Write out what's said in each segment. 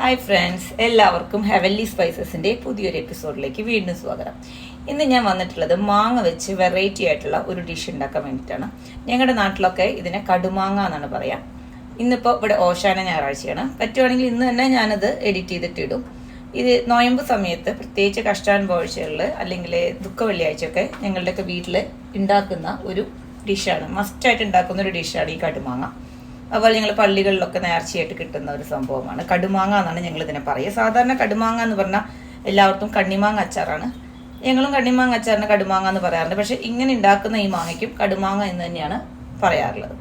Hi friends എല്ലാവർക്കും heavenly സ്പൈസസിന്റെ പുതിയൊരു എപ്പിസോഡിലേക്ക് വീണ്ടും സ്വാഗതം. ഇന്ന് ഞാൻ വന്നിട്ടുള്ളത് മാങ്ങ വെച്ച് വെറൈറ്റി ആയിട്ടുള്ള ഒരു ഡിഷ് ഉണ്ടാക്കാൻ വേണ്ടിയിട്ടാണ്. ഞങ്ങളുടെ നാട്ടിലൊക്കെ ഇതിനെ കടുമാങ്ങ എന്നാണ് പറയാം. ഇന്നിപ്പോൾ ഇവിടെ ഓശാന ഞായറാഴ്ചയാണ്. പറ്റുവാണെങ്കിൽ ഇന്ന് തന്നെ ഞാനത് എഡിറ്റ് ചെയ്തിട്ട് ഇടും. ഇത് നോയമ്പ് സമയത്ത് പ്രത്യേകിച്ച് കഷ്ടാനുഭവിച്ചുകളിൽ അല്ലെങ്കിൽ ദുഃഖ വെള്ളിയാഴ്ചയൊക്കെ ഞങ്ങളുടെയൊക്കെ വീട്ടിൽ ഉണ്ടാക്കുന്ന ഒരു ഡിഷാണ് മസ്റ്റായിട്ട് ഉണ്ടാക്കുന്ന ഒരു ഡിഷാണ് ഈ കടുമാങ്ങ. അതുപോലെ ഞങ്ങൾ പള്ളികളിലൊക്കെ നേർച്ചയായിട്ട് കിട്ടുന്ന ഒരു സംഭവമാണ്. കടുമാങ്ങ എന്നാണ് ഞങ്ങൾ ഇതിനെ പറയുക. സാധാരണ കടുമാങ്ങ എന്ന് പറഞ്ഞാൽ എല്ലാവർക്കും കണ്ണിമാങ്ങ അച്ചാറാണ്. ഞങ്ങളും കണ്ണിമാങ്ങ അച്ചാറിന് കടുമാങ്ങ എന്ന് പറയാറുണ്ട്. പക്ഷേ ഇങ്ങനെ ഉണ്ടാക്കുന്ന ഈ മാങ്ങയ്ക്കും കടുമാങ്ങ എന്ന് തന്നെയാണ് പറയാറുള്ളത്.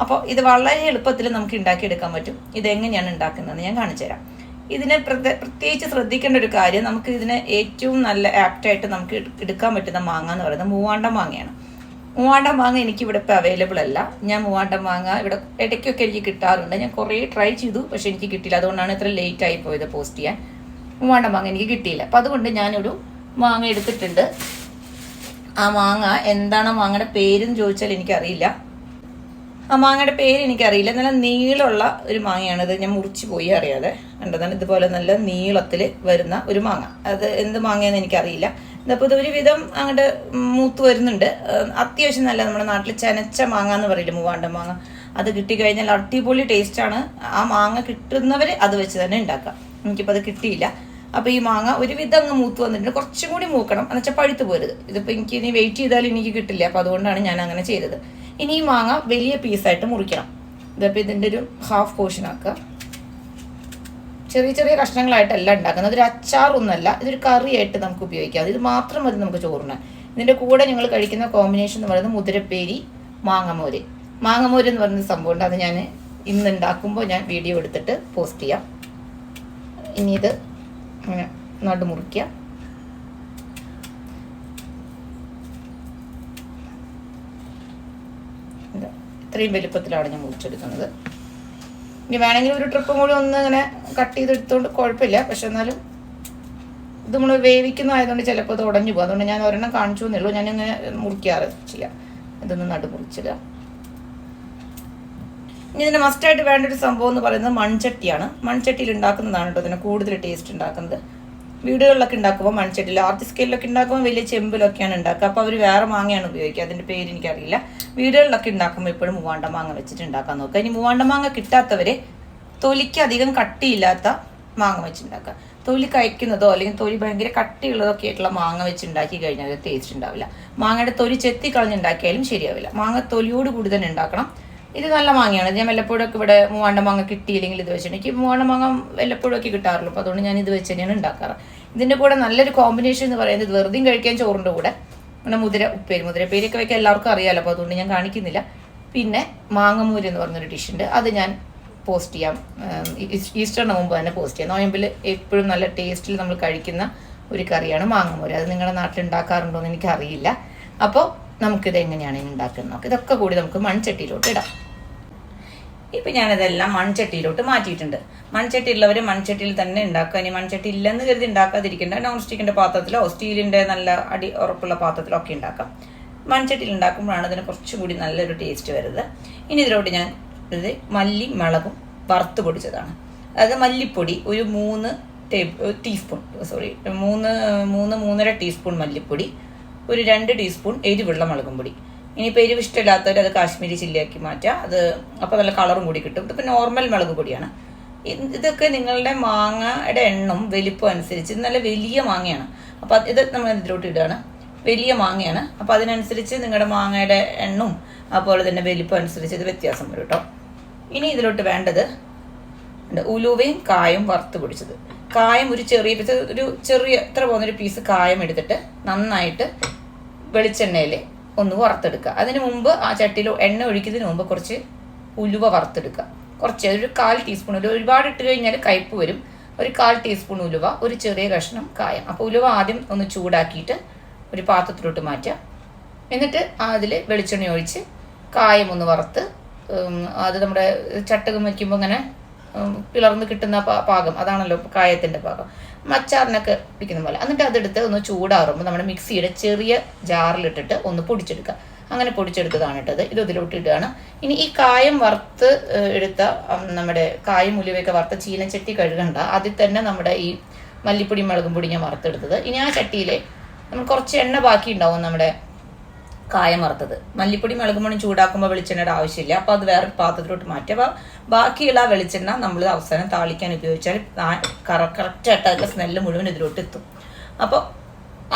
അപ്പോൾ ഇത് വളരെ എളുപ്പത്തിൽ നമുക്ക് ഉണ്ടാക്കിയെടുക്കാൻ പറ്റും. ഇതെങ്ങനെയാണ് ഉണ്ടാക്കുന്നതെന്ന് ഞാൻ കാണിച്ചു തരാം. ഇതിനെ പ്രത്യേക പ്രത്യേകിച്ച് ശ്രദ്ധിക്കേണ്ട ഒരു കാര്യം നമുക്ക് ഇതിനെ ഏറ്റവും നല്ല ആപ്റ്റായിട്ട് നമുക്ക് എടുക്കാൻ പറ്റുന്ന മാങ്ങ എന്ന് പറയുന്നത് മൂവാണ്ട മാങ്ങയാണ്. മൂവാണ്ട മാങ്ങ എനിക്ക് ഇവിടെ ഇപ്പോൾ അവൈലബിൾ അല്ല. ഞാൻ മൂവാണ്ടം മാങ്ങ ഇവിടെ ഇടയ്ക്കൊക്കെ എനിക്ക് കിട്ടാറുണ്ട്. ഞാൻ കുറേ ട്രൈ ചെയ്തു പക്ഷെ എനിക്ക് കിട്ടിയില്ല. അതുകൊണ്ടാണ് ഇത്ര ലേറ്റ് ആയി പോയത് പോസ്റ്റ് ചെയ്യാൻ. മൂവാണ്ടം മാങ്ങ എനിക്ക് കിട്ടിയില്ല. അപ്പം അതുകൊണ്ട് ഞാനൊരു മാങ്ങ എടുത്തിട്ടുണ്ട്. ആ മാങ്ങ എന്താണ് മാങ്ങയുടെ പേരെന്ന് ചോദിച്ചാൽ എനിക്കറിയില്ല. ആ മാങ്ങയുടെ പേര് എനിക്കറിയില്ല. നല്ല നീളമുള്ള ഒരു മാങ്ങയാണ് ഇത് ഞാൻ മുറിച്ച് പോയി അറിയാതെ. കണ്ടതാണ് ഇതുപോലെ നല്ല നീളത്തിൽ വരുന്ന ഒരു മാങ്ങ. അത് എന്ത് മാങ്ങയെന്ന് എനിക്കറിയില്ല. ഇതപ്പോൾ ഇത് ഒരുവിധം അങ്ങോട്ട് മൂത്ത് വരുന്നുണ്ട്. അത്യാവശ്യം നല്ല നമ്മുടെ നാട്ടിൽ ചനച്ച മാങ്ങ എന്ന് പറയില്ല മൂവാണ്ട മാങ്ങ. അത് കിട്ടിക്കഴിഞ്ഞാൽ അടിപൊളി ടേസ്റ്റാണ് ആ മാങ്ങ കിട്ടുന്നവർ അത് വെച്ച് തന്നെ ഉണ്ടാക്കാം എനിക്കിപ്പോൾ അത് കിട്ടിയില്ല. അപ്പോൾ ഈ മാങ്ങ ഒരുവിധം അങ്ങ് മൂത്ത് വന്നിട്ടുണ്ട്. കുറച്ചും കൂടി മൂക്കണം. എന്ന് വെച്ചാൽ പഴുത്ത് പോരുത്. ഇതിപ്പോൾ എനിക്ക് ഇനി വെയിറ്റ് ചെയ്താൽ എനിക്ക് കിട്ടില്ല. അപ്പോൾ അതുകൊണ്ടാണ് ഞാൻ അങ്ങനെ ചെയ്തത്. ഇനി ഈ മാങ്ങ വലിയ പീസായിട്ട് മുറിക്കണം. ഇതിപ്പോൾ ഇതിന്റെ ഒരു ഹാഫ് പോർഷൻ ആക്കുക ചെറിയ ചെറിയ കഷ്ണങ്ങളായിട്ടല്ല ഉണ്ടാക്കുന്നത്. അതൊരു അച്ചാറൊന്നുമല്ല ഇതൊരു കറിയായിട്ട് നമുക്ക് ഉപയോഗിക്കാം. ഇത് മാത്രം മതി നമുക്ക് ചോറിന്. ഇതിന്റെ കൂടെ ഞങ്ങൾ കഴിക്കുന്ന കോമ്പിനേഷൻ എന്ന് പറയുന്നത് മുതിരപ്പേരി മാങ്ങമോര്. മാങ്ങമോര് എന്ന് പറയുന്ന സംഭവമുണ്ട് അത് ഞാൻ ഇന്ന് ഉണ്ടാക്കുമ്പോൾ ഞാൻ വീഡിയോ എടുത്തിട്ട് പോസ്റ്റ് ചെയ്യാം. ഇനി ഇത് അങ്ങനെ നടുമുറിക്കുക ഇത് ഇത്രയും വലുപ്പത്തിലാണ് ഞാൻ മുറിച്ചെടുക്കുന്നത്. ഇനി വേണമെങ്കിൽ ഒരു ട്രിപ്പും കൂടി ഒന്ന് ഇങ്ങനെ കട്ട് ചെയ്തെടുത്തോണ്ട് കുഴപ്പമില്ല. പക്ഷെ എന്നാലും ഇത് നമ്മൾ വേവിക്കുന്നതായതുകൊണ്ട് ചിലപ്പോൾ ഇത് ഉടഞ്ഞു പോകും. അതുകൊണ്ട് ഞാൻ ഒരെണ്ണം കാണിച്ചു എന്നുള്ളൂ ഞാനിങ്ങനെ മുറിക്കാറ് ചെയ്യാം. ഇതൊന്ന് മുറിച്ചില്ല ഇനി ഇതിന് മസ്റ്റായിട്ട് വേണ്ട ഒരു സംഭവം എന്ന് പറയുന്നത് മൺചട്ടിയാണ്. മൺചട്ടിയിൽ ഉണ്ടാക്കുന്നതാണ് കേട്ടോ ഇതിന് കൂടുതൽ ടേസ്റ്റ് ഉണ്ടാക്കുന്നത്. വീടുകളിലൊക്കെ ഉണ്ടാക്കുമ്പോൾ മൺചട്ടി ലാർജ് സ്കെയിലൊക്കെ ഉണ്ടാക്കുമ്പോൾ വലിയ ചെമ്പിലൊക്കെയാണ് ഉണ്ടാക്കുക. അപ്പോൾ അവർ വേറെ മാങ്ങയാണ് ഉപയോഗിക്കുക. അതിന്റെ പേര് എനിക്കറിയില്ല. വീടുകളിലൊക്കെ ഉണ്ടാക്കുമ്പോൾ ഇപ്പോഴും മൂവാണ്ട മാങ്ങ വെച്ചിട്ട് ഉണ്ടാക്കാൻ നോക്കുക. ഇനി മൂവാണ്ട മാങ്ങ കിട്ടാത്തവരെ തൊലിക്ക് അധികം കട്ടിയില്ലാത്ത മാങ്ങ വെച്ചുണ്ടാക്കുക. തൊലി കഴിക്കുന്നതോ അല്ലെങ്കിൽ തൊലി ഭയങ്കര കട്ടിയുള്ളതൊക്കെ ആയിട്ടുള്ള മാങ്ങ വെച്ച് ഉണ്ടാക്കി കഴിഞ്ഞാൽ അത് ടേസ്റ്റ് ഉണ്ടാവില്ല. മാങ്ങയുടെ തൊലി ചെത്തി കളഞ്ഞുണ്ടാക്കിയാലും ശരിയാവില്ല. മാങ്ങ തൊലിയോട് കൂടി തന്നെ ഉണ്ടാക്കണം. ഇത് നല്ല മാങ്ങയാണ്. ഞാൻ വല്ലപ്പോഴൊക്കെ ഇവിടെ മൂവാണ്ട മാങ്ങ കിട്ടിയില്ലെങ്കിൽ ഇത് വെച്ചിട്ടുണ്ടെങ്കിൽ മൂവാണ്ട മാങ്ങ വല്ലപ്പോഴൊക്കെ കിട്ടാറുള്ളൂ. അപ്പോൾ അതുകൊണ്ട് ഞാൻ ഇത് വെച്ച് തന്നെയാണ് ഉണ്ടാക്കാറ്. ഇതിന്റെ കൂടെ നല്ലൊരു കോമ്പിനേഷൻ എന്ന് പറയുന്നത് വെറുതെയും കഴിക്കാൻ ചോറിന്റെ കൂടെ. പിന്നെ മുതിര ഉപ്പേരി മുതിരപ്പേരിയൊക്കെ വെക്കാൻ എല്ലാവർക്കും അറിയാമല്ലോ അപ്പോൾ അതുകൊണ്ട് ഞാൻ കാണിക്കുന്നില്ല. പിന്നെ മാങ്ങമൂര് എന്ന് പറഞ്ഞൊരു ഡിഷ് ഉണ്ട്. അത് ഞാൻ പോസ്റ്റ് ചെയ്യാം. ഈസ്റ്ററിന് മുമ്പ് തന്നെ പോസ്റ്റ് ചെയ്യാം. നോയമ്പിൽ എപ്പോഴും നല്ല ടേസ്റ്റിൽ നമ്മൾ കഴിക്കുന്ന ഒരു കറിയാണ് മാങ്ങമൂര്. അത് നിങ്ങളുടെ നാട്ടിൽ ഉണ്ടാക്കാറുണ്ടോ എന്ന് എനിക്കറിയില്ല. അപ്പോൾ നമുക്കിത് എങ്ങനെയാണ് ഉണ്ടാക്കുന്നത്? നോക്കാം ഇതൊക്കെ കൂടി നമുക്ക് മൺചട്ടിയിലോട്ട് ഇടാം. ഇപ്പം ഞാനിതെല്ലാം മൺചട്ടിയിലോട്ട് മാറ്റിയിട്ടുണ്ട്. മൺചട്ടിയുള്ളവർ മൺചട്ടിയിൽ തന്നെ ഉണ്ടാക്കുക. ഇനി മൺചട്ടി ഇല്ലെന്ന് കരുതി ഉണ്ടാക്കാതിരിക്കേണ്ട നോൺ സ്റ്റിക്കിന്റെ പാത്രത്തിലോ സ്റ്റീലിന്റെ നല്ല അടി ഉറപ്പുള്ള പാത്രത്തിലോ ഒക്കെ ഉണ്ടാക്കാം. മൺചട്ടിയിൽ ഉണ്ടാക്കുമ്പോഴാണ് ഇതിന് കുറച്ചും കൂടി നല്ലൊരു ടേസ്റ്റ് വരുന്നത്. ഇനി ഇതിലോട്ട് ഞാൻ ഇത് മല്ലി മുളകും വറുത്ത് പൊടിച്ചതാണ്. അതായത് മല്ലിപ്പൊടി ഒരു മൂന്ന് ടേബിൾ ടീസ്പൂൺ സോറി മൂന്ന് മൂന്ന് മൂന്നര ടീസ്പൂൺ മല്ലിപ്പൊടി ഒരു രണ്ട് ടീസ്പൂൺ എരിവുള്ള മുളകും പൊടി. ഇനിയിപ്പോൾ എരിവ് ഇഷ്ടമില്ലാത്തവർ അത് കാശ്മീരി ചില്ലിയാക്കി മാറ്റുക അത് അപ്പോൾ നല്ല കളറും കൂടി കിട്ടും. ഇതിപ്പോൾ നോർമൽ മുളക് പൊടിയാണ്. ഇതൊക്കെ നിങ്ങളുടെ മാങ്ങയുടെ എണ്ണം വലിപ്പം അനുസരിച്ച് നല്ല വലിയ മാങ്ങയാണ്. അപ്പോൾ ഇത് നമ്മൾ ഇതിലോട്ട് ഇടുകയാണ് വലിയ മാങ്ങയാണ്. അപ്പോൾ അതിനനുസരിച്ച് നിങ്ങളുടെ മാങ്ങയുടെ എണ്ണും അതുപോലെ തന്നെ വലിപ്പം അനുസരിച്ച് ഇത് വ്യത്യാസം വരും കേട്ടോ ഇനി ഇതിലോട്ട് വേണ്ടത്. ഉലുവയും കായും വറുത്ത് പിടിച്ചത്. കായം ഒരു ചെറിയ ഒരു ചെറിയ എത്ര പോകുന്ന ഒരു പീസ് കായം എടുത്തിട്ട് നന്നായിട്ട് വെളിച്ചെണ്ണയിൽ ഒന്ന് വറുത്തെടുക്കുക. അതിന് മുമ്പ് ആ ചട്ടിയിൽ എണ്ണ ഒഴിക്കുന്നതിന് മുമ്പ് കുറച്ച് ഉലുവ വറുത്തെടുക്കുക. കുറച്ച് ഒരു കാൽ ടീസ്പൂൺ ഉലുവ. ഒരുപാട് ഇട്ട് കഴിഞ്ഞാൽ കയ്പ്പ് വരും. ഒരു കാൽ ടീസ്പൂൺ ഉലുവ ഒരു ചെറിയ കഷ്ണം കായം. അപ്പോൾ ഉലുവ ആദ്യം ഒന്ന് ചൂടാക്കിയിട്ട് ഒരു പാത്രത്തിലോട്ട് മാറ്റുക. എന്നിട്ട് അതിൽ വെളിച്ചെണ്ണ ഒഴിച്ച് കായം ഒന്ന് വറുത്ത് അത് നമ്മുടെ ചട്ടകം വയ്ക്കുമ്പോൾ ഇങ്ങനെ പിളർന്ന് കിട്ടുന്ന പാകം. അതാണല്ലോ കായത്തിന്റെ പാകം. മച്ചാറിനൊക്കെ പിടിക്കുന്ന പോലെ. എന്നിട്ട് അതെടുത്ത് ഒന്ന് ചൂടാറുമ്പോൾ നമ്മുടെ മിക്സിയുടെ ചെറിയ ജാറിലിട്ടിട്ട് ഒന്ന് പൊടിച്ചെടുക്കുക. അങ്ങനെ പൊടിച്ചെടുത്തതാണ് ഇട്ടത് ഇത് ഇതിലോട്ടിടുകയാണ് ഇനി ഈ കായം വറുത്ത് എടുത്ത നമ്മുടെ കായം ഉലുവയൊക്കെ വറുത്ത ചീനച്ചട്ടി കഴുകണ്ട. അതിൽ തന്നെ നമ്മുടെ ഈ മല്ലിപ്പൊടി മുളകും പൊടി ഞാൻ വറുത്തെടുത്തത്. ഇനി ആ ചട്ടിയിലെ നമ്മൾ കുറച്ച് എണ്ണ ബാക്കി ഉണ്ടാവും നമ്മുടെ കായം വറുത്തത് മല്ലിപ്പൊടി മുളകുമണി ചൂടാക്കുമ്പോൾ വെളിച്ചെണ്ണയുടെ ആവശ്യമില്ല. അപ്പോൾ അത് വേറെ പാത്രത്തിലോട്ട് മാറ്റി. അപ്പോൾ ബാക്കിയുള്ള വെളിച്ചെണ്ണ നമ്മൾ അവസാനം താളിക്കാൻ ഉപയോഗിച്ചാൽ കറക്റ്റായിട്ട് അതിന്റെ സ്മെല്ല് മുഴുവൻ ഇതിലോട്ട് എത്തും. അപ്പോൾ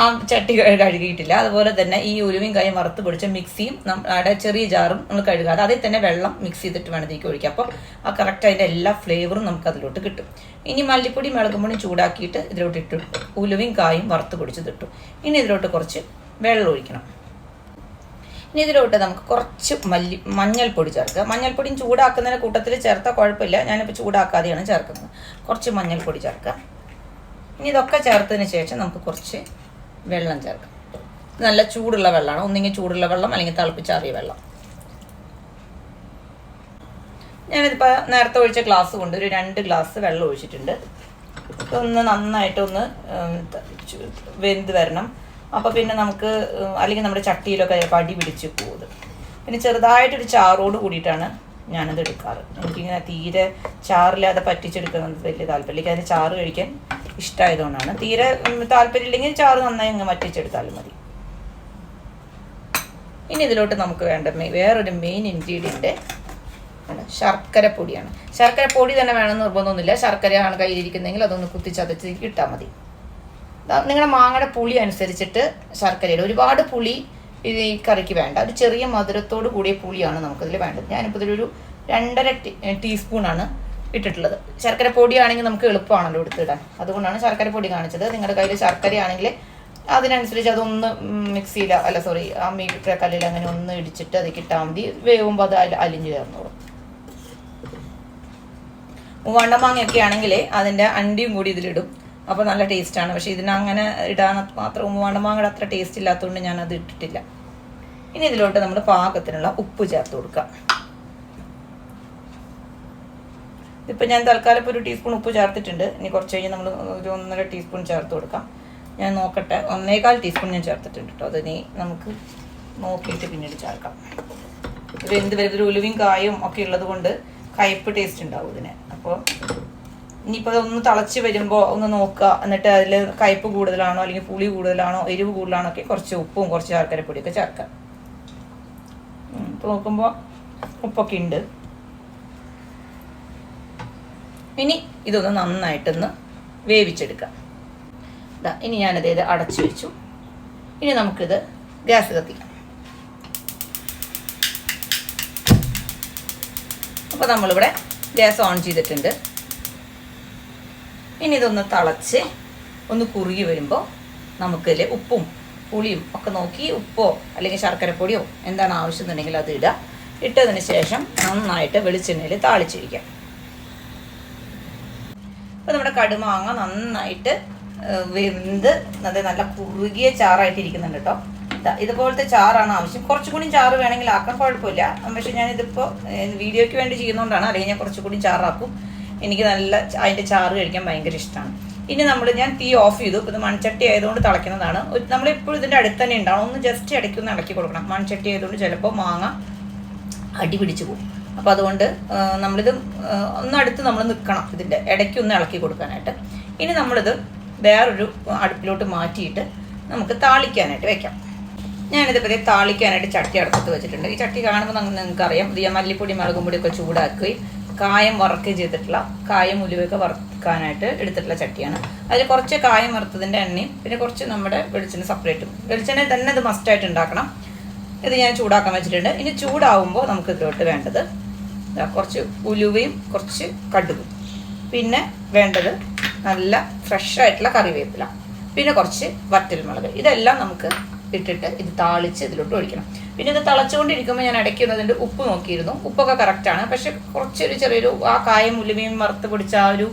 ആ ചട്ടി കഴുകിയിട്ടില്ല. അതുപോലെ തന്നെ ഈ ഉലുവയും കായും വറുത്ത് പൊടിച്ച മിക്സിയും നമ്മുടെ ചെറിയ ജാറും നമ്മൾ കഴുകാതെ അതിൽ തന്നെ വെള്ളം മിക്സ് ചെയ്തിട്ട് വേണം ഇതിലേക്ക് ഒഴിക്കുക അപ്പോൾ ആ കറക്റ്റ് അതിന്റെ എല്ലാ ഫ്ലേവറും നമുക്ക് അതിലോട്ട് കിട്ടും. ഇനി മല്ലിപ്പൊടി മുളകും ചൂടാക്കിയിട്ട് ഇതിലോട്ട് ഇട്ടു. ഉലുവയും കായും വറുത്ത് പൊടിച്ചത് ഇട്ടു. ഇനി ഇതിലോട്ട് കുറച്ച് വെള്ളം ഒഴിക്കണം. ഇനി ഇതിലോട്ട് നമുക്ക് കുറച്ച് മല്ലി മഞ്ഞൾപ്പൊടി ചേർക്കുക. മഞ്ഞൾപ്പൊടിയും ചൂടാക്കുന്നതിന് കൂട്ടത്തിൽ ചേർത്താൽ കുഴപ്പമില്ല. ഞാനിപ്പോൾ ചൂടാക്കാതെയാണ് ചേർക്കുന്നത്. കുറച്ച് മഞ്ഞൾപ്പൊടി ചേർക്കുക. ഇനി ഇതൊക്കെ ചേർത്തതിന് ശേഷം നമുക്ക് കുറച്ച് വെള്ളം ചേർക്കാം. നല്ല ചൂടുള്ള വെള്ളമാണ്. ഒന്നെങ്കിൽ ചൂടുള്ള വെള്ളം അല്ലെങ്കിൽ തിളപ്പിച്ചാറിയ വെള്ളം. ഞാനിതിപ്പോൾ നേരത്തെ ഒഴിച്ച ഗ്ലാസ് കൊണ്ട് ഒരു രണ്ട് ഗ്ലാസ് വെള്ളം ഒഴിച്ചിട്ടുണ്ട്. ഇതൊന്ന് നന്നായിട്ടൊന്ന് വെന്ത് വരണം. അപ്പോൾ പിന്നെ നമുക്ക് അല്ലെങ്കിൽ നമ്മുടെ ചട്ടിയിലൊക്കെ ചിലപ്പോൾ അടി പിടിച്ച് പോകും. പിന്നെ ചെറുതായിട്ടൊരു ചാറോട് കൂടിയിട്ടാണ് ഞാനത് എടുക്കാറ്. എനിക്കിങ്ങനെ തീരെ ചാറില്ലാതെ പറ്റിച്ചെടുക്കുന്നത് വലിയ താല്പര്യമില്ല. അതിന് ചാറ് കഴിക്കാൻ ഇഷ്ടമായതുകൊണ്ടാണ് തീരെ താല്പര്യം താല്പര്യമില്ലെങ്കിൽ ചാറ് നന്നായി അങ്ങ് വറ്റിച്ചെടുത്താലും മതി. ഇനി ഇതിലോട്ട് നമുക്ക് വേണ്ട വേറൊരു മെയിൻ ഇൻഗ്രീഡിയന്റ് ശർക്കര പൊടിയാണ്. ശർക്കര പൊടി തന്നെ വേണമെന്ന് നിർബന്ധമൊന്നുമില്ല. ശർക്കരയാണ് കയ്യിലിരിക്കുന്നതെങ്കിൽ അതൊന്ന് കുത്തിച്ചതച്ച് ഇട്ടാൽ മതി. നിങ്ങളുടെ മാങ്ങയുടെ പുളി അനുസരിച്ചിട്ട് ശർക്കരയുടെ ഒരുപാട് പുളി ഈ കറിക്ക് വേണ്ട. ഒരു ചെറിയ മധുരത്തോട് കൂടിയ പുളിയാണ് നമുക്കിതിൽ വേണ്ടത്. ഞാനിപ്പോൾ ഇതിലൊരു രണ്ടര ടീ ടീസ്പൂണാണ് ഇട്ടിട്ടുള്ളത്. ശർക്കര പൊടിയാണെങ്കിൽ നമുക്ക് എളുപ്പമാണല്ലോ എടുത്തിടാൻ. അതുകൊണ്ടാണ് ശർക്കര പൊടി കാണിച്ചത്. നിങ്ങളുടെ കയ്യിൽ ശർക്കര ആണെങ്കിൽ അതിനനുസരിച്ച് അതൊന്ന് മിക്സിയിൽ അല്ല സോറി ആ മീറ്റർ കല്ലിൽ അങ്ങനെ ഒന്ന് ഇടിച്ചിട്ട് അത് കിട്ടാൻ മതി. വേവുമ്പോൾ അത് അല- അലിഞ്ഞ് ചേർന്നോളും. മൂവാണ്ടമാങ്ങയൊക്കെ ആണെങ്കിൽ അതിന്റെ അണ്ടിയും കൂടി ഇതിലിടും. അപ്പോൾ നല്ല ടേസ്റ്റാണ്. പക്ഷേ ഇതിനങ്ങനെ ഇടാൻ മാത്രം ഉമ്മാണ്ടമാങ്ങയുടെ അത്ര ടേസ്റ്റ് ഇല്ലാത്തതുകൊണ്ട് ഞാൻ അത് ഇട്ടിട്ടില്ല. ഇനി ഇതിലോട്ട് നമ്മൾ പാകത്തിനുള്ള ഉപ്പ് ചേർത്ത് കൊടുക്കാം. ഇപ്പം ഞാൻ തൽക്കാലം ഇപ്പോൾ ഒരു ടീസ്പൂൺ ഉപ്പ് ചേർത്തിട്ടുണ്ട്. ഇനി കുറച്ച് കഴിഞ്ഞ് നമ്മൾ ഒരു ഒന്നര ടീസ്പൂൺ ചേർത്ത് കൊടുക്കാം. ഞാൻ നോക്കട്ടെ. ഒന്നേകാൽ ടീസ്പൂൺ ഞാൻ ചേർത്തിട്ടുണ്ട് കേട്ടോ. അതിനി നമുക്ക് നോക്കിയിട്ട് പിന്നീട് ചേർക്കാം. ഒരു എന്ത് വരും? ഒരു ഉലുവയും കായും ഒക്കെ ഉള്ളത് കൊണ്ട് കയ്പ്പ് ടേസ്റ്റ് ഉണ്ടാവും ഇതിന്. അപ്പോൾ ഇനിയിപ്പോൾ അതൊന്ന് തിളച്ച് വരുമ്പോൾ ഒന്ന് നോക്കുക. എന്നിട്ട് അതിൽ കയ്പ്പ് കൂടുതലാണോ അല്ലെങ്കിൽ പുളി കൂടുതലാണോ എരിവ് കൂടുതലാണോ ഒക്കെ കുറച്ച് ഉപ്പും കുറച്ച് ശർക്കരപ്പൊടിയൊക്കെ ചേർക്കാം ഇപ്പോൾ നോക്കുമ്പോൾ ഉപ്പൊക്കെ ഉണ്ട്. ഇനി ഇതൊന്ന് നന്നായിട്ടൊന്ന് വേവിച്ചെടുക്കാം ദാ ഇനി ഞാനത് ഇത് അടച്ചു വെച്ചു. ഇനി നമുക്കിത് ഗ്യാസ് കത്തിക്കാം. അപ്പോൾ നമ്മളിവിടെ ഗ്യാസ് ഓൺ ചെയ്തിട്ടുണ്ട്. ഇനി ഇതൊന്ന് തിളച്ച് ഒന്ന് കുറുകി വരുമ്പോൾ നമുക്കതിൽ ഉപ്പും പുളിയും ഒക്കെ നോക്കി ഉപ്പോ അല്ലെങ്കിൽ ശർക്കരപ്പൊടിയോ എന്താണ് ആവശ്യം എന്നുണ്ടെങ്കിൽ അത് ഇടുക ഇട്ടതിന് ശേഷം നന്നായിട്ട് വെളിച്ചെണ്ണയിൽ താളിച്ചിരിക്കാം. അപ്പോൾ നമ്മുടെ കടുമാങ്ങ നന്നായിട്ട് വെന്ത് അത് നല്ല കുറുകിയ ചാറായിട്ട് ഇരിക്കുന്നുണ്ട് കേട്ടോ. ഇതാ ഇതുപോലത്തെ ചാറാണ് ആവശ്യം. കുറച്ചും കൂടി ചാറ് വേണമെങ്കിൽ ആക്കാൻ കുഴപ്പമില്ല. പക്ഷേ ഞാനിതിപ്പോൾ വീഡിയോയ്ക്ക് വേണ്ടി ചെയ്യുന്നതുകൊണ്ടാണ് അല്ലെങ്കിൽ ഞാൻ കുറച്ചും കൂടി ചാറാക്കും. എനിക്ക് നല്ല അതിന്റെ ചാറ് കഴിക്കാൻ ഭയങ്കര ഇഷ്ടമാണ് ഇനി നമ്മൾ ഞാൻ തീ ഓഫ് ചെയ്തു. ഇത് മൺചട്ടി ആയതുകൊണ്ട് തിളയ്ക്കുന്നതാണ്. ഇപ്പോഴും ഇതിന്റെ അടുത്ത് തന്നെ ഉണ്ടാവും ഒന്ന് ജസ്റ്റ് ഇടയ്ക്ക് ഒന്ന് ഇളക്കി കൊടുക്കണം. മൺചട്ടി ആയതുകൊണ്ട് ചിലപ്പോൾ മാങ്ങ അടി പിടിച്ചു പോകും. അപ്പോൾ അതുകൊണ്ട് നമ്മളിത് ഒന്നടുത്ത് നമ്മൾ നിൽക്കണം ഇതിന്റെ ഇടയ്ക്ക് ഒന്ന് ഇളക്കി കൊടുക്കാനായിട്ട്. ഇനി നമ്മളിത് വേറൊരു അടുപ്പിലോട്ട് മാറ്റിയിട്ട് നമുക്ക് താളിക്കാനായിട്ട് വെക്കാം. ഞാനിതിപ്പോൾ താളിക്കാനായിട്ട് ചട്ടി അടുപ്പത്ത് വെച്ചിട്ടുണ്ട്. ഈ ചട്ടി കാണുമ്പോൾ നിങ്ങൾക്ക് അറിയാം ഇത് മല്ലിപ്പൊടി മുളകും പൊടിയൊക്കെ ചൂടാക്കുകയും കായം വർക്ക് ചെയ്തിട്ടുള്ള കായം ഉലുവയൊക്കെ വറുക്കാനായിട്ട് എടുത്തിട്ടുള്ള ചട്ടിയാണ്. അതിൽ കുറച്ച് കായം വറുത്തതിന്റെ എണ്ണയും പിന്നെ കുറച്ച് നമ്മുടെ വെളിച്ചെണ്ണ സെപ്പറേറ്റും വെളിച്ചെണ്ണ തന്നെ ഇത് മസ്റ്റായിട്ട് ഉണ്ടാക്കണം. ഇത് ഞാൻ ചൂടാക്കാൻ വെച്ചിട്ടുണ്ട്. ഇനി ചൂടാവുമ്പോൾ നമുക്ക് ഇതിലോട്ട് വേണ്ടത് കുറച്ച് ഉലുവയും കുറച്ച് കടുകും. പിന്നെ വേണ്ടത് നല്ല ഫ്രഷ് ആയിട്ടുള്ള കറിവേപ്പില. പിന്നെ കുറച്ച് വറ്റൽമുളക്. ഇതെല്ലാം നമുക്ക് ഇട്ടിട്ട് ഇത് താളിച്ച് ഇതിലോട്ട് ഒഴിക്കണം. പിന്നെ ഇത് തിളച്ചുകൊണ്ടിരിക്കുമ്പോൾ ഞാൻ ഇടയ്ക്ക് അതിന്റെ ഉപ്പ് നോക്കിയിരുന്നു. ഉപ്പൊക്കെ കറക്റ്റാണ് പക്ഷെ കുറച്ചൊരു ചെറിയൊരു ആ കായ മുലുമയും വറുത്ത് പിടിച്ച ആ ഒരു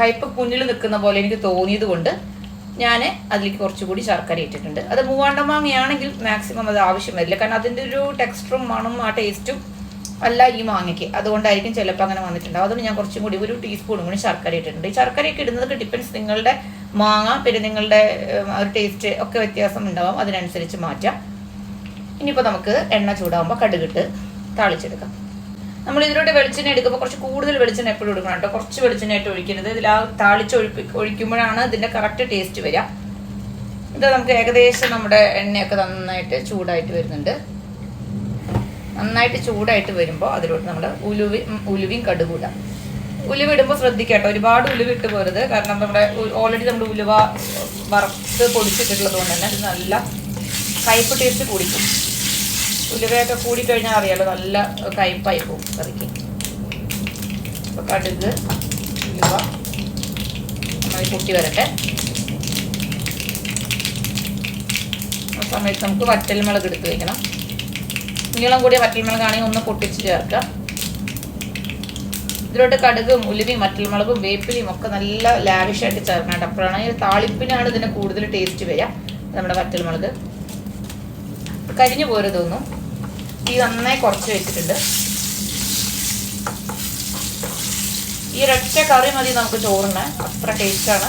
കയ്പ് കുഞ്ഞിൽ നിൽക്കുന്ന പോലെ എനിക്ക് തോന്നിയത് കൊണ്ട് ഞാൻ അതിലേക്ക് കുറച്ചുകൂടി ശർക്കര ഇട്ടിട്ടുണ്ട്. അത് മൂവാണ്ടമാങ്ങയാണെങ്കിൽ മാക്സിമം അത് ആവശ്യം വരില്ല. കാരണം അതിന്റെ ഒരു ടെക്സ്റ്ററും മണും ആ ടേസ്റ്റും അല്ല ഈ മാങ്ങയ്ക്ക്. അതുകൊണ്ടായിരിക്കും ചിലപ്പോൾ അങ്ങനെ വന്നിട്ടുണ്ടാവും അതുകൊണ്ട് ഞാൻ കുറച്ചും കൂടി ഒരു ടീസ്പൂണും കൂടി ശർക്കര ഇട്ടിട്ടുണ്ട്. ഈ ശർക്കരയൊക്കെ ഇടുന്നതൊക്കെ ഡിപ്പെൻസ് നിങ്ങളുടെ മാങ്ങ പിന്നെ നിങ്ങളുടെ ഒരു ടേസ്റ്റ് ഒക്കെ വ്യത്യാസം ഉണ്ടാവും അതിനനുസരിച്ച് മാറ്റാം. ഇനിയിപ്പോൾ നമുക്ക് എണ്ണ ചൂടാകുമ്പോൾ കടുകിട്ട് താളിച്ചെടുക്കാം. നമ്മൾ ഇതിലോട്ട് വെളിച്ചെണ്ണ എടുക്കുമ്പോൾ കുറച്ച് കൂടുതൽ വെളിച്ചെണ്ണ എപ്പോഴും എടുക്കണം കേട്ടോ. കുറച്ച് വെളിച്ചെണ്ണ ആയിട്ട് ഒഴിക്കരുത്. ഇതിൽ ആ താളിച്ച് ഒഴിപ്പി ഒഴിക്കുമ്പോഴാണ് ഇതിന്റെ കറക്റ്റ് ടേസ്റ്റ് വരിക. ഇത് നമുക്ക് ഏകദേശം നമ്മുടെ എണ്ണയൊക്കെ നന്നായിട്ട് ചൂടായിട്ട് വരുന്നുണ്ട്. നന്നായിട്ട് ചൂടായിട്ട് വരുമ്പോൾ അതിലോട്ട് നമ്മൾ ഉലുവി ഉലുവിയും ഉലുവയും കടുകും ഇടാം. ഉലുവ ഇടുമ്പോൾ ശ്രദ്ധിക്കട്ടോ. ഒരുപാട് ഉലുവ ഇട്ട് പോരുത്. കാരണം നമ്മുടെ ഓൾറെഡി നമ്മുടെ ഉലുവ വറുത്ത് പൊടിച്ചിട്ടുള്ളത് കൊണ്ട് തന്നെ ഇത് നല്ല കയ്പ് ടേസ്റ്റ് കൂടിക്കും. ഉലുവയൊക്കെ കൂടിക്കഴിഞ്ഞാൽ അറിയാലോ നല്ല കയ്പായി പോകും കറിക്ക്. അപ്പോൾ കടുക് ഉലുവ നന്നായി പൊട്ടി വരട്ടെ. സമയത്ത് നമുക്ക് വറ്റൽമുളക് എടുത്ത് വയ്ക്കണം നീളം കൂടിയ വറ്റൽമുളകാണെങ്കിൽ ഒന്ന് പൊട്ടിച്ച് ചേർക്കാം. ഇതിലോട്ട് കടുകും ഉലുവയും മുളകും വേപ്പിലയും ഒക്കെ നല്ല ലാവിഷായിട്ട് ചേർക്കണം അപ്പോഴാണ് ഈ താളിപ്പിനാണ് ഇതിന് കൂടുതൽ ടേസ്റ്റ് വരിക. നമ്മുടെ വറ്റൽമുളക്. കരിഞ്ഞു പോരെ തോന്നും ഈ നന്നായി കുറച്ച് വെച്ചിട്ടുണ്ട്. ഈ ഒരൊറ്റ കറി മതി നമുക്ക് ചോറിന്. അത്ര ടേസ്റ്റാണ്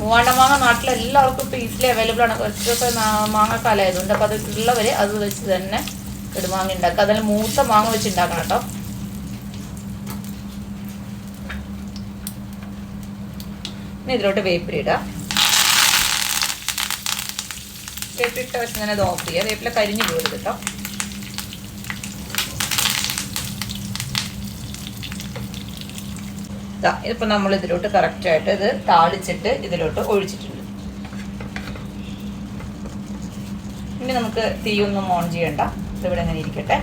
മൂവാണ്ടമാങ്ങ നാട്ടിൽ എല്ലാവർക്കും ഇപ്പോൾ ഈസിലി അവൈലബിൾ ആണ്. കുറച്ചൊക്കെ മാങ്ങക്കാലമായതുകൊണ്ട്. അപ്പോൾ അത് ഉള്ളവർ അത് വെച്ച് തന്നെ ഇടുമാങ്ങ ഉണ്ടാക്കുക. അതിൽ മൂത്ത മാങ്ങ വെച്ച് ഉണ്ടാക്കണം കേട്ടോ. ഇനി ഇതിലോട്ട് വേപ്പില ഇടുക. വേപ്പിട്ട പക്ഷെ ഇത് ഓഫ് ചെയ്യുക. വേപ്പില കരിഞ്ഞു പോകരുത് കേട്ടോ. ദാ, ഇതിപ്പോ നമ്മൾ ഇതിലോട്ട് കറക്റ്റ് ആയിട്ട് ഇത് താളിച്ചിട്ട് ഇതിലോട്ട് ഒഴിച്ചിട്ടുണ്ട്. ഇനി നമുക്ക് തീയൊന്നും ഓൺ ചെയ്യണ്ട. ഇതിവിടെ അങ്ങനെ ഇരിക്കട്ടെ.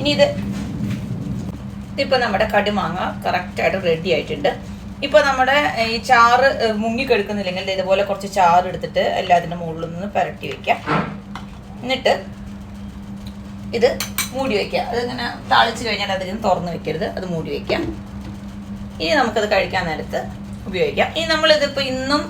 ഇനി ഇത് ഇപ്പൊ നമ്മുടെ കടുമാങ്ങ കറക്റ്റ് ആയിട്ട് റെഡി ആയിട്ടുണ്ട്. ഇപ്പൊ നമ്മുടെ ഈ ചാറ് മുങ്ങി മുങ്ങിക്കെടുക്കുന്നില്ലെങ്കിൽ ഇതുപോലെ കുറച്ച് ചാറ് എടുത്തിട്ട് എല്ലാത്തിന്റെ മുകളിൽ നിന്ന് പുരട്ടി വെക്കാം. എന്നിട്ട് ഇത് മൂടി വെക്കാം. അതിങ്ങനെ താളിച്ച് കഴിഞ്ഞാൽ അതിന് തുറന്നു വെക്കരുത്. അത് മൂടി വെക്കാം. ഇനി നമുക്കത് കഴിക്കാൻ നേരത്ത് ഉപയോഗിക്കാം. ഇനി നമ്മളിതിപ്പോൾ ഇന്നും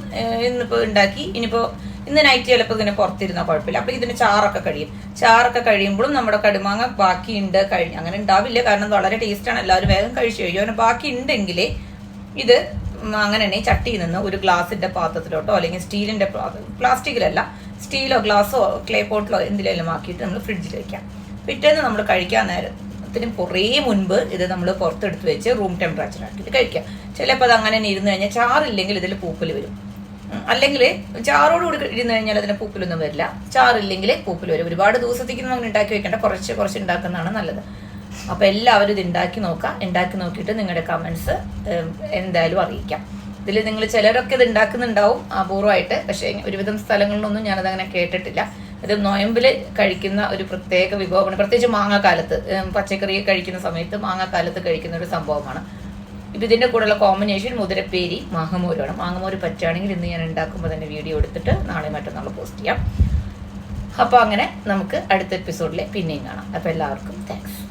ഇന്നിപ്പോ ഇന്നിപ്പോൾ ഉണ്ടാക്കി. ഇനിയിപ്പോൾ ഇന്ന് നൈറ്റ് ചിലപ്പോൾ ഇതിന് പുറത്തിരുന്നാൽ കുഴപ്പമില്ല. അപ്പോൾ ഇതിന് ചാറൊക്കെ കഴിയും. ചാറൊക്കെ കഴിയുമ്പോഴും നമ്മുടെ കടുമാങ്ങ ബാക്കിയുണ്ട് കഴിഞ്ഞ് അങ്ങനെ ഉണ്ടാവില്ല. കാരണം വളരെ ടേസ്റ്റാണ് എല്ലാവരും വേഗം കഴിച്ചു കഴിയും. അങ്ങനെ ബാക്കി ഉണ്ടെങ്കിൽ ഇത് അങ്ങനെ തന്നെ ചട്ടിയിൽ നിന്ന് ഒരു ഗ്ലാസിന്റെ പാത്രത്തിലോട്ടോ അല്ലെങ്കിൽ സ്റ്റീലിന്റെ പ്ലാസ്റ്റിക്കിലല്ല സ്റ്റീലോ ഗ്ലാസോ ക്ലേ പോട്ടിലോ എന്തിലെങ്കിലും ആക്കിയിട്ട് നമ്മൾ ഫ്രിഡ്ജിൽ വെക്കാം. പിറ്റേന്ന് നമ്മൾ കഴിക്കാൻ നേരത്തിന് കുറേ മുൻപ് ഇത് നമ്മൾ പുറത്തെടുത്ത് വെച്ച് റൂം ടെമ്പറേച്ചർ ആക്കിയിട്ട് കഴിക്കാം. ചിലപ്പോൾ അത് അങ്ങനെ ഇരുന്ന് കഴിഞ്ഞാൽ ചാറില്ലെങ്കിൽ ഇതിൽ പൂപ്പൽ വരും. അല്ലെങ്കിൽ ചാറോടുകൂടി ഇരുന്ന് കഴിഞ്ഞാൽ അതിന് പൂപ്പിലൊന്നും വരില്ല. ചാറില്ലെങ്കിൽ പൂപ്പിൽ വരും. ഒരുപാട് ദിവസത്തേക്ക് നമ്മൾ ഉണ്ടാക്കി വെക്കേണ്ട. കുറച്ച് കുറച്ച് ഉണ്ടാക്കുന്നതാണ് നല്ലത്. അപ്പോൾ എല്ലാവരും ഇത് ഉണ്ടാക്കി നോക്കാം ഉണ്ടാക്കി നോക്കിയിട്ട് നിങ്ങളുടെ കമന്റ്സ് എന്തായാലും അറിയിക്കാം. ഇതിൽ നിങ്ങൾ ചിലരൊക്കെ ഇത് ഉണ്ടാക്കുന്നുണ്ടാവും അപൂർവമായിട്ട്. പക്ഷേ ഒരുവിധം സ്ഥലങ്ങളിലൊന്നും ഞാനത് അങ്ങനെ കേട്ടിട്ടില്ല. ഇത് നോയമ്പിൽ കഴിക്കുന്ന ഒരു പ്രത്യേക വിഭവമാണ്. പ്രത്യേകിച്ച് മാങ്ങാക്കാലത്ത് പച്ചക്കറി കഴിക്കുന്ന സമയത്ത് മാങ്ങാക്കാലത്ത് കഴിക്കുന്ന ഒരു സംഭവമാണ്. ഇപ്പം ഇതിന്റെ കൂടെയുള്ള കോമ്പിനേഷൻ മുതിരപ്പേരി മാങ്ങമോരുമാണ് മാങ്ങമോര് പറ്റുകയാണെങ്കിൽ ഇന്ന് ഞാൻ ഉണ്ടാക്കുമ്പോൾ തന്നെ വീഡിയോ എടുത്തിട്ട് നാളെ മറ്റന്നാൾ പോസ്റ്റ് ചെയ്യാം. അപ്പോൾ അങ്ങനെ നമുക്ക് അടുത്ത എപ്പിസോഡിലെ പിന്നെയും കാണാം. അപ്പോൾ എല്ലാവർക്കും താങ്ക്സ്